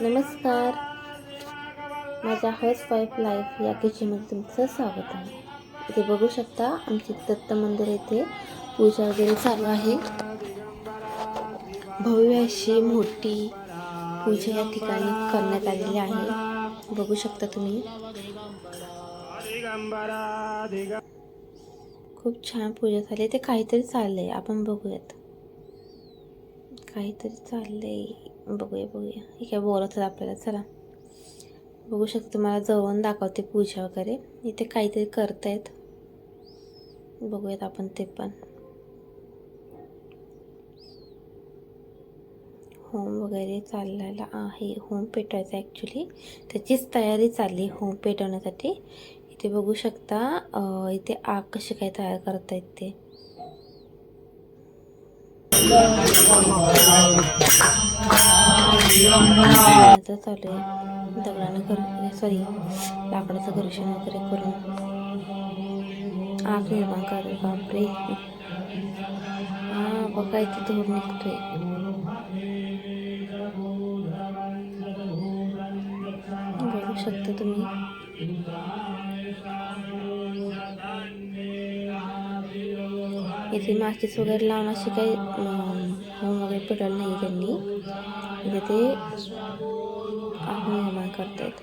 नमस्कार. माझ्या house wife life या किचनमध्ये तुमचं स्वागत आहे. इथे बघू शकता आमचे दत्त मंदिर येथे पूजा वगैरे चालू आहे. भव्य अशी मोठी पूजा या ठिकाणी करण्यात आलेली आहे. बघू शकता तुम्ही. खूप छान पूजा झाली. ते काहीतरी चाललंय. आपण बघूयात. काहीतरी चाललंय. बघूया बघूया. हे काय बोलत होतं आपल्याला? चला. बघू शकतो मला जवळून दाखवते पूजा वगैरे. इथे काहीतरी करतायत. बघूयात आपण ते पण. होम वगैरे चाललेला आहे. होम पेटवायचा ॲक्च्युली त्याचीच तयारी चालली होम पेटवण्यासाठी. इथे बघू शकता इथे आग कशी काय तयार करतायत ते. आता चालू आहे. दगडानं कर सॉरी लाकडाचं घर्षण वगैरे करून. आग निर्माण कर बापरे. हा बघा इथे धूर निघतोय. बघू शकता तुम्ही? इथे माचीस वगैरे लावून अशी काही होम वगैरे पेटवलं नाही त्यांनी. इथे ते आग निर्माण करतायत.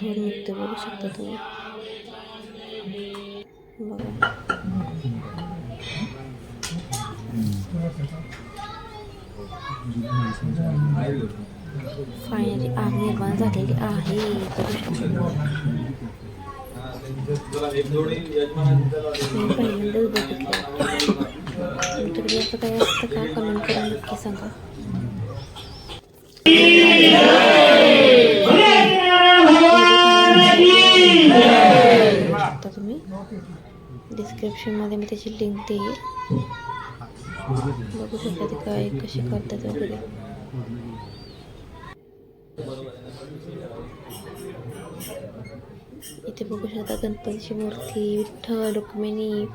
धूर निघते बघू शकता तुम्ही. बघा. फायनली आग निर्माण झालेली आहे. पहिल्यांदाच बघितलं तुमच्याकडे असं काही असतं का कमेंट करा नक्की सांगा तुम्ही डिस्क्रिप्शनमध्ये मी त्याची लिंक देईल बघू शकता ते काय कशी करतात वगैरे इथे बघू शकता गणपतीची मूर्ती विठ्ठल रुक्मिणी